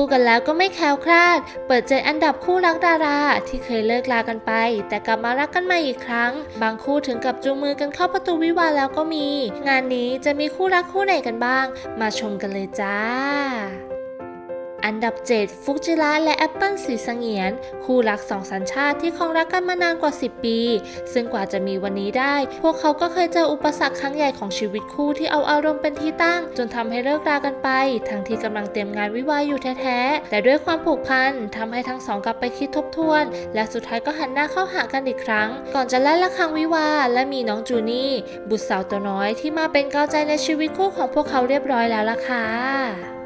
คู่กันแล้วก็ไม่แคล้วคลาด เปิดใจอันดับคู่รักดารา ที่เคยเลิกลากันไป แต่กลับมารักกันใหม่อีกครั้ง บางคู่ถึงกับจูงมือกันเข้าประตูวิวาแล้วก็มี งานนี้จะมีคู่รักคู่ไหนกันบ้าง มาชมกันเลยจ้า อันดับ 7 ฟุกจิระและแอปเปิลสีสังเงียน คู่รักสองสัญชาติที่ครองรักกันมานานกว่า 10 ปี ซึ่งกว่าจะมีวันนี้ได้ พวกเขาก็เคยเจออุปสรรคครั้งใหญ่ของชีวิตคู่ที่เอาอารมณ์เป็นที่ตั้ง จนทำให้เลิกรากันไป ทั้งที่กำลังเตรียมงานวิวาอยู่แท้ๆ แต่ด้วยความผูกพันทำให้ทั้งสองกลับไปคิดทบทวน และสุดท้ายก็หันหน้าเข้าหากันอีกครั้ง ก่อนจะแลั่นระฆังวิวาและมีน้องจูนี่บุตรสาวตัวน้อยที่มาเป็นกาวใจในชีวิตคู่ของพวกเขาเรียบร้อยแล้วล่ะค่ะ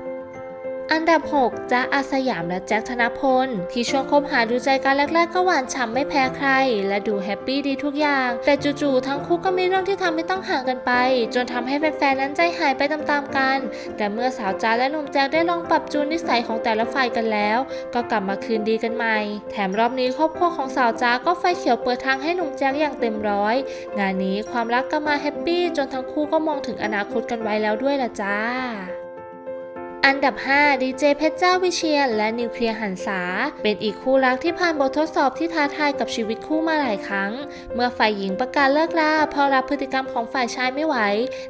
อันดับ 6จ้าอาสยามและแจ็คธนพล ที่ช่วงคบหาดูใจกันแรกๆ ก็หวานฉ่ำไม่แพ้ใคร และดูแฮปปี้ดีทุกอย่าง แต่จู่ๆทั้งคู่ก็มีเรื่องที่ทำให้ต้องห่างกันไป จนทำให้แฟนๆนั้นใจหายไปตามๆกัน แต่เมื่อสาวจ้าและหนุ่มแจ็คได้ลองปรับจูนนิสัยของแต่ละฝ่ายกันแล้ว ก็กลับมาคืนดีกันใหม่ แถมรอบนี้ครอบครัวของสาวจ้าก็ไฟเขียวเปิดทางให้หนุ่มแจ็คอย่างเต็มร้อย งานนี้ความรักก็มาแฮปปี้จนทั้งคู่ก็มองถึงอนาคตกันไว้แล้วด้วยล่ะจ้า อันดับ 5 ดีเจเพชรเจ้าวิเชียนและนิวเคลียร์หันษา เป็นอีกคู่รักที่ผ่านบททดสอบที่ท้าทายกับชีวิตคู่มาหลายครั้ง เมื่อฝ่ายหญิงประกาศเลิกราเพราะรับพฤติกรรมของฝ่ายชายไม่ไหว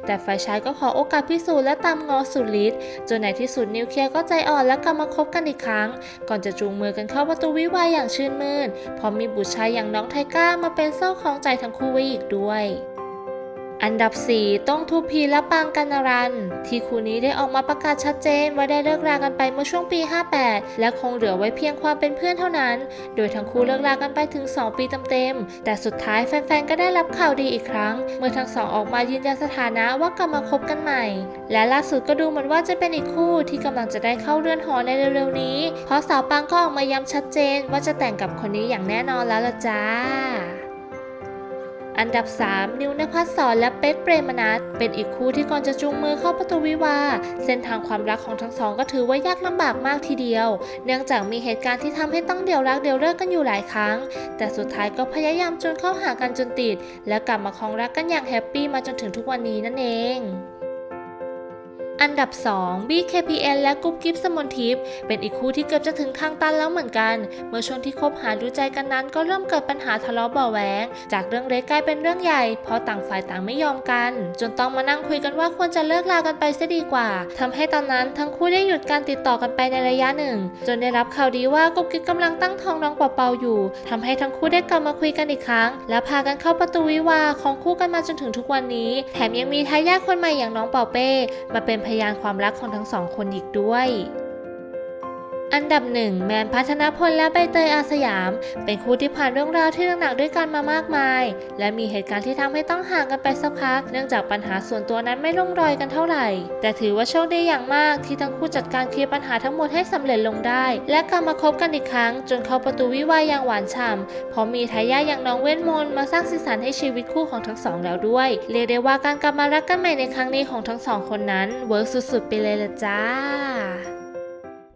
แต่ฝ่ายชายก็ขอโอกาสพิสูจน์และตามงอสุดฤทธิ์จนในที่สุดนิวเคลียร์ก็ใจอ่อนและกลับมาคบกันอีกครั้ง ก่อนจะจูงมือกันเข้าประตูวิวาอย่างชื่นมื่นพราะมีบุตรชายอย่างน้องไทก้ามาเป็นโซ่คล้องใจทั้งคู่ไว้อีกด้วย อันดับ 4 ต้องทูพีและปางกันนารัน ที่คู่นี้ได้ออกมาประกาศชัดเจนว่าได้เลิกรากันไปเมื่อช่วงปี 58 และคงเหลือไว้เพียงความเป็นเพื่อนเท่านั้น โดยทั้งคู่เลิกรากันไปถึง 2 ปีเต็มๆ แต่สุดท้ายแฟนๆ ก็ได้รับข่าวดีอีกครั้ง เมื่อทั้งสองออกมายืนยันสถานะว่ากลับมาคบกันใหม่ และล่าสุดก็ดูเหมือนว่าจะเป็นอีกคู่ที่กำลังจะได้เข้าเรือนหอในเร็วๆนี้ เพราะสาวปางก็ออกมาย้ำชัดเจนว่าจะแต่งกับคนนี้อย่างแน่นอนแล้วล่ะจ้า อันดับ 3 นิวนภัสสรและเป๊กเปรมนัทเป็นอีกคู่ที่ก่อนจะจูงมือเข้าประตูวิวาเส้นทางความรักของทั้งสองก็ถือว่ายากลำบากมากทีเดียว เนื่องจากมีเหตุการณ์ที่ทำให้ต้องเดี่ยวรักเดี่ยวเลิกกันอยู่หลายครั้ง แต่สุดท้ายก็พยายามจนเข้าหากันจนติด และกลับมาครองรักกันอย่างแฮปปี้มาจนถึงทุกวันนี้นั่นเอง อันดับ 2 BKPN และกุ๊บกิ๊บสมนทิพย์เป็นอีกคู่ที่เกือบจะถึงข้างตันแล้วเหมือนกัน เมื่อช่วงที่คบหาดูใจกันนั้นก็เริ่มเกิดปัญหาทะเลาะเบาแหวงจากเรื่องเล็กกลายเป็นเรื่องใหญ่ เพราะต่างฝ่ายต่างไม่ยอมกัน จนต้องมานั่งคุยกันว่าควรจะเลิกลากันไปเสียดีกว่าทำให้ตอนนั้นทั้งคู่ได้หยุดการติดต่อกันไปในระยะหนึ่ง จนได้รับข่าวดีว่ากุ๊บกิ๊บกำลังตั้งท้องน้องเปาๆอยู่ทำให้ทั้งคู่ได้กลับมาคุยกันอีกครั้ง และพากันเข้าประตูวิวาของคู่กันมาจนถึงทุกวันนี้ แถมยังมีทายาทคนใหม่อย่างน้องเปาเป้มาเป็นพยานความรักของทั้งสองคนอีกด้วย อันดับหนึ่งแมนพัฒนพลและใบเตยอาสยาม เป็นคู่ที่ผ่านเรื่องราวที่หนักด้วยกันมามากมาย และมีเหตุการณ์ที่ทำให้ต้องห่างกันไปสักพัก เนื่องจากปัญหาส่วนตัวนั้นไม่ลงรอยกันเท่าไหร่ แต่ถือว่าโชคดีอย่างมากที่ทั้งคู่จัดการเคลียร์ปัญหาทั้งหมดให้สำเร็จลงได้ และกลับมาคบกันอีกครั้ง จนเข้าประตูวิวาอย่างหวานฉ่ำเพราะมีทายาทอย่างน้องเวทมนต์มาสร้างสีสันให้ชีวิตคู่ของทั้งสองแล้วด้วยเรียกได้ว่าการกลับมารักกันใหม่ในครั้งนี้ของทั้งสองคนนั้นเวิร์กสุดๆไปเลยละจ้า